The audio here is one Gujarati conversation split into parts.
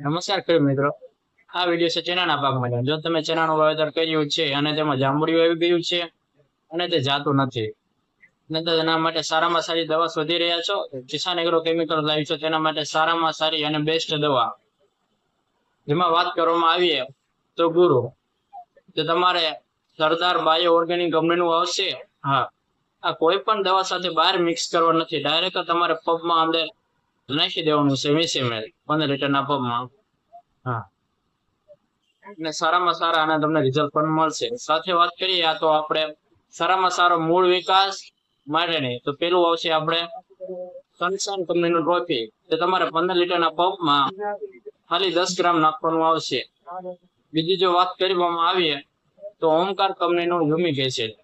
નમસ્કાર ખેડૂત મિત્રો. આ વીડિયો છે ચણાના પાકમાં જો તમે ચણાનું વાવેતર કર્યું છે અને તેમાં જાંબુડિયું આવી ગયું છે અને તે જાતું નથી. અને તો એના માટે સારામાં સારી દવા શોધી રહ્યા છો? કિસાન એગ્રો કેમિકલ લાવી છો તેના માટે સારામાં સારી અને બેસ્ટ દવા. જેમાં વાત કરવામાં આવીએ તો ગુરુ, તો તમારે સરદાર બાયો ઓર્ગેનિક કંપનીનું આવશે? હા. આ કોઈ પણ દવા સાથે બહાર મિક્સ કરવા નથી. ડાયરેક્ટ તમારે પબમાં અંદર નાખી દેવાનું છે વીસ પંદર લીટરના પબમાં હા અને સારામાં સારા આના તમને રિઝલ્ટ પણ મળશે સાથે વાત કરીએ આ તો આપણે સારામાં સારો મૂળ વિકાસ માટેની તો પેલું આવશે આપણે સનશાઇન કંપનીનું ટ્રોફી તે તમારે પંદર લીટરના પંપમાં ખાલી દસ ગ્રામ નાખવાનું આવશે બીજી જો વાત કરવામાં આવીએ તો ઓમકાર કંપનીનું હ્યુમિક એસિડ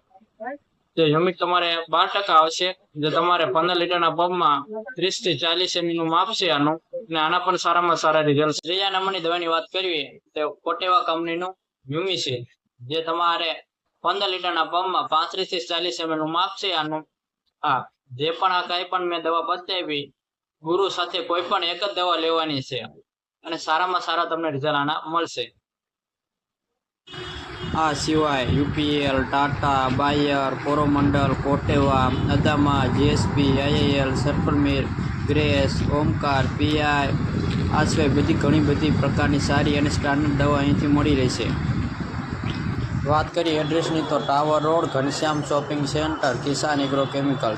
જે હ્યુમિક તમારે બાર ટકા આવશે, જે તમારે પંદર લીટરના પંપમાં ત્રીસથી ચાલીસ એમની નું માપ છે આનું અને આના પણ સારામાં સારા રિઝલ્ટ ત્રીજા નંબરની દવાની વાત કરીએ તો કોટેવા કંપનીનું હ્યુમી છે, જે તમારે પંદર લીટરના પંપમાં પાંત્રીસથી ચાલીસ એમએલનું માપ છે આનું. હા, જે પણ આ કઈ પણ મેં દવા બતાવી, ગુરુ સાથે કોઈ પણ એક જ દવા લેવાની છે, અને સારામાં સારા તમને રિઝલ્ટ આના મળશે. આ સિવાય UPL, Tata, Bayer Coromandel Corteva, Adama, GSP, IIL સર્પલમીર Grace, Omkar, PI આ સિવાય બધી ઘણી બધી પ્રકારની સારી અને સ્ટાન્ડર્ડ દવા અહીંથી મળી રહેશે વાત કરીએ એડ્રેસની તો tower road, Ghanshyam shopping centre Kisan agro chemical